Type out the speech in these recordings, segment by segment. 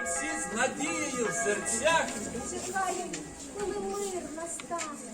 і всі з надією в серцях Чекаємо, коли мир настане.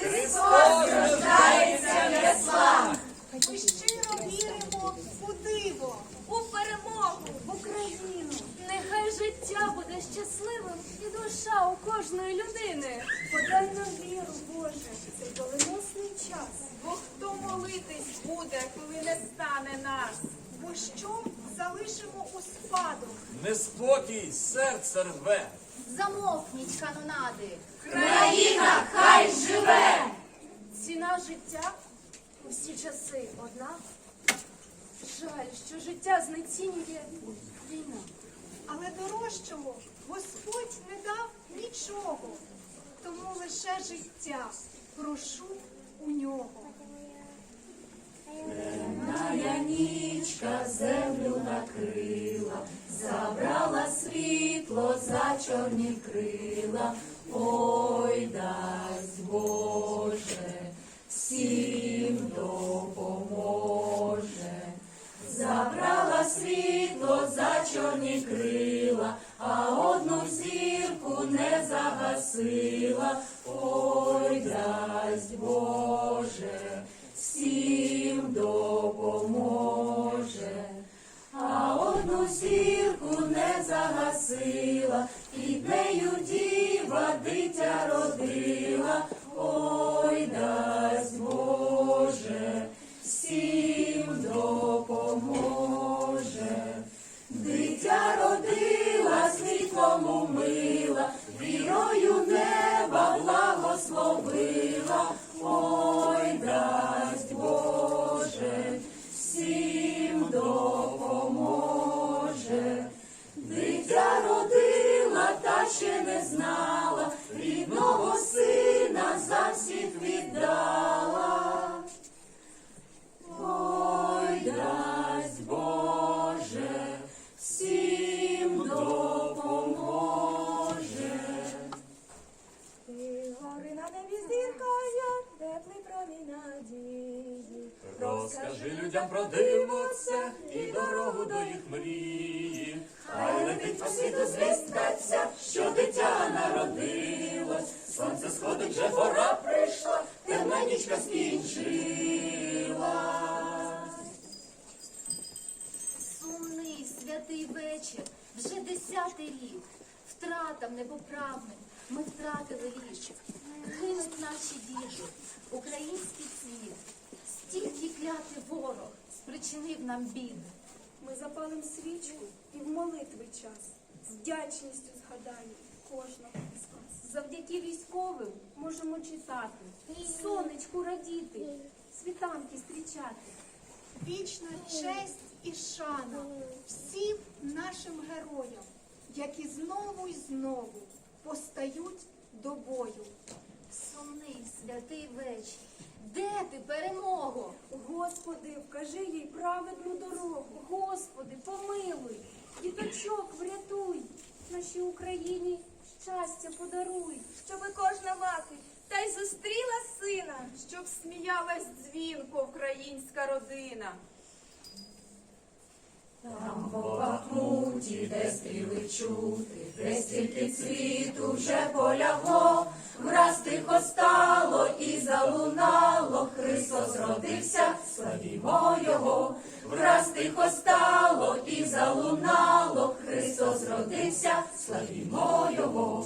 Христос рождається в яслах. Ми щиро віримо у диво, у перемогу, в Україну. Нехай життя буде щасливим і душа у кожної людини. Подай нам віру, Боже, в цей доленосний час. Бо хто молитись буде, коли не стане нас? Бо що залишимо у спадок? Неспокій серце рве. Замовкніть канонади. Країна хай живе! Ціна життя усі часи одна. Жаль, що життя знецінює війна. Але дорожчого Господь не дав нічого, тому лише життя прошу у нього. Темная нічка землю накрила, забрала світло за чорні крила. Ой, дасть Боже, всім допоможе. Забрала світло за чорні крила, а одну зірку не загасила. Ой, дасть Боже, всім Розкажи про диво це і дорогу до їх мрії. Хай летить по світу звістаться, що дитя народилось. Сонце сходить, вже пора прийшла, темна нічка скінчилась. Сумний святий вечір, вже десятий рік. Втратам непоправним ми втратили річ. Гинуть наші діти, український цвіт. Стільки клятий ворог спричинив нам бід. Ми запалим свічку і в молитви час. З вдячністю згадаємо кожного з вас. Завдяки військовим можемо читати, сонечку радіти, світанки зустрічати. Вічна честь і шана всім нашим героям, які знову й знову постають до бою. Сумний святий вечір. Де ти, перемого? Господи, вкажи їй праведну дорогу. Господи, помилуй, діточок врятуй, нашій Україні щастя подаруй. Щоби кожна мати та й зустріла сина, щоб сміялась дзвінко українська родина. Там по Бахмуті, де стріли чути, де стільки цвіту вже полягло, враз тихо стало і залунало, Христос родився, славімо Його, враз тихо стало і залунало, Христос родився, славімо Його.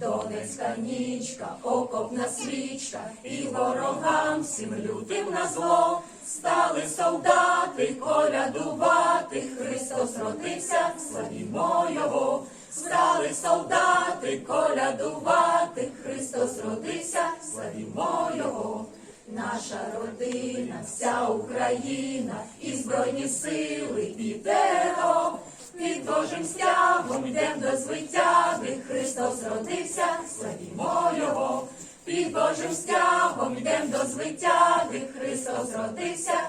Донецька нічка, окопна свічка, і ворогам всім лютим на зло. Стали солдати колядувати, Христос родився, славімо Його. Стали солдати колядувати, Христос родився, славімо Його. Наша родина, вся Україна, і збройні сили, і ТРО. Під Божим стягом йдем до звитяги, Христос родився, славімо Його. Під Божим стягом йдем до звитяги, Христос родився,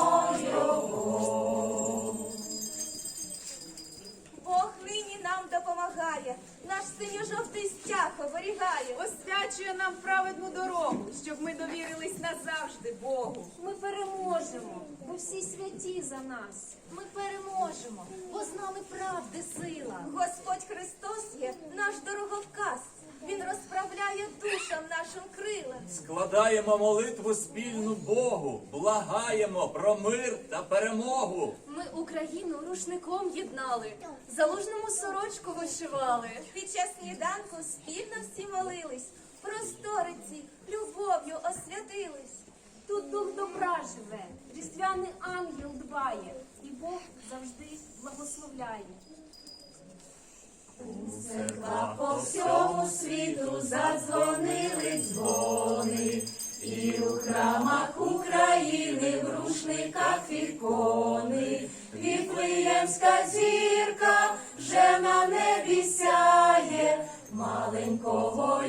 назавжди Богу. Ми переможемо, бо всі святі за нас. Ми переможемо, бо з нами правди сила. Господь Христос є наш дороговказ. Він розправляє душам нашим крила. Складаємо молитву спільну Богу, благаємо про мир та перемогу. Ми Україну рушником єднали, залужному сорочку вишивали. Під час сніданку спільно всі молились, просториці любов'ю освятились. Тут дух добра живе, різдвяний ангел дбає, і Бог завжди благословляє. У Церква по всьому світу задзвонили дзвони, і у храмах України в рушниках ікони, Віфлеємська зірка вже на небі сяє, маленького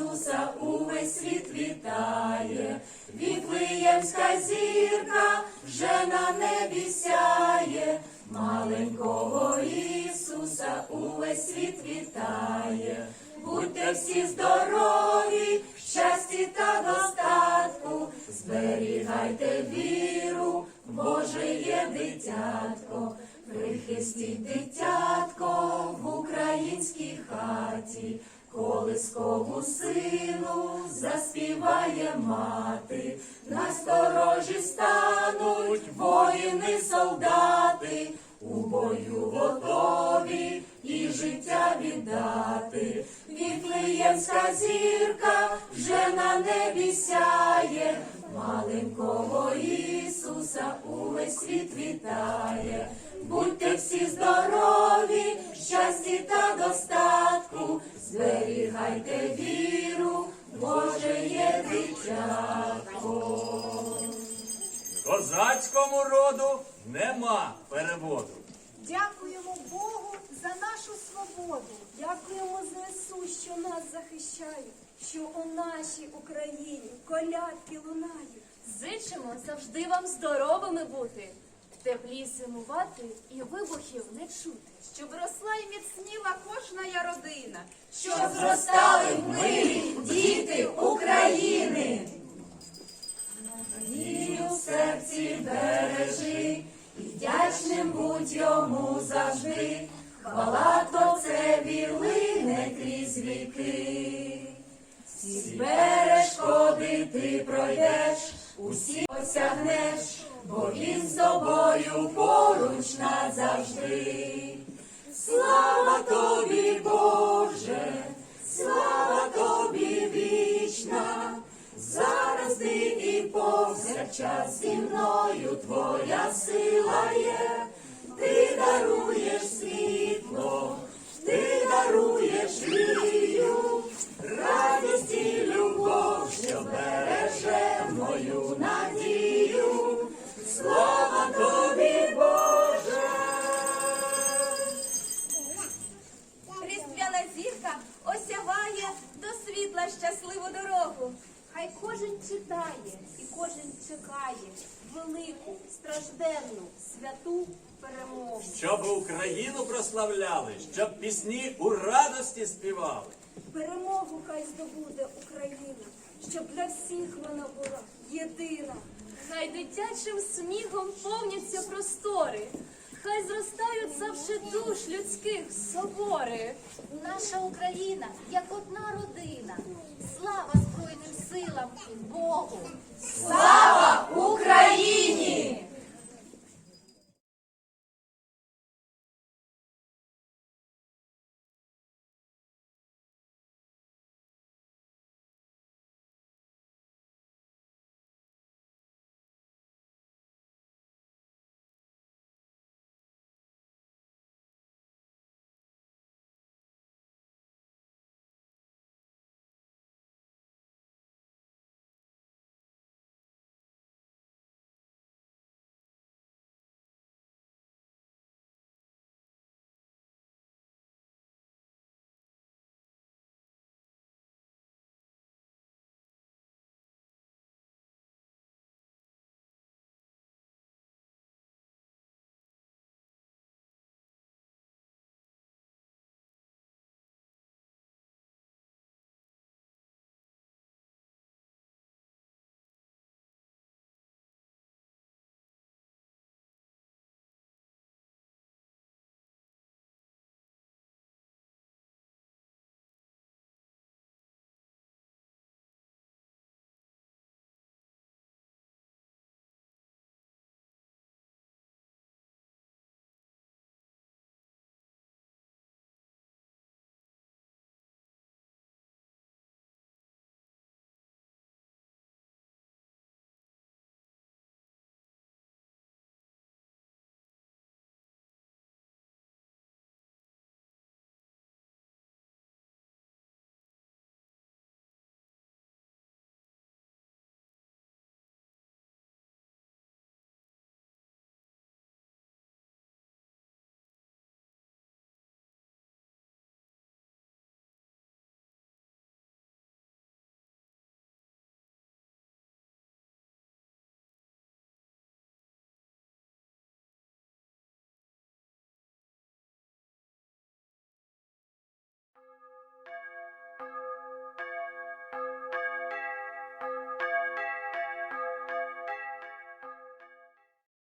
Ісуса увесь світ вітає, Віфлеємська зірка вже на небі сяє, маленького Ісуса увесь світ вітає. Будьте всі здорові, щасті та достатку, зберігайте віру, Боже є дитятко, прихистіть дитятко в українській хаті, колискову сину заспіває мати, на сторожі стануть воїни солдати, у бою готові і життя віддати. Віфлеємська зірка вже на небі сяє, маленького Ісуса увесь світ вітає. Будьте всі здорові, щасті та достатку, зберігайте віру, Боже є дитятко. Козацькому роду нема переводу. Дякуємо Богу за нашу свободу. Дякуємо ЗСУ, що нас захищає, що у нашій Україні колядки лунають. Зичимо завжди вам здоровими бути, в теплі зимувати і вибухів не чути. Щоб росла і міцніла кожна я родина. Щоб зростали в мирі діти України. Надію в серці бережи, і вдячним будь йому завжди. Хвала Творцеві лине крізь віки. Всі перешкоди ти пройдеш, усі осягнеш, бо він з тобою поруч назавжди. Слава тобі, Боже, слава тобі вічна, зараз ти і повсякчас зі мною твоя сила Різдвяна осяває до світла щасливу дорогу. Хай кожен читає і кожен чекає велику, стражденну, святу перемогу. Щоб Україну прославляли, щоб пісні у радості співали. Перемогу хай здобуде Україна, щоб для всіх вона була єдина. Хай дитячим сміхом повняться простори, Хай зростають завше душ людських собори. Наша Україна як одна родина. Слава Збройним силам і Богу! Слава Україні!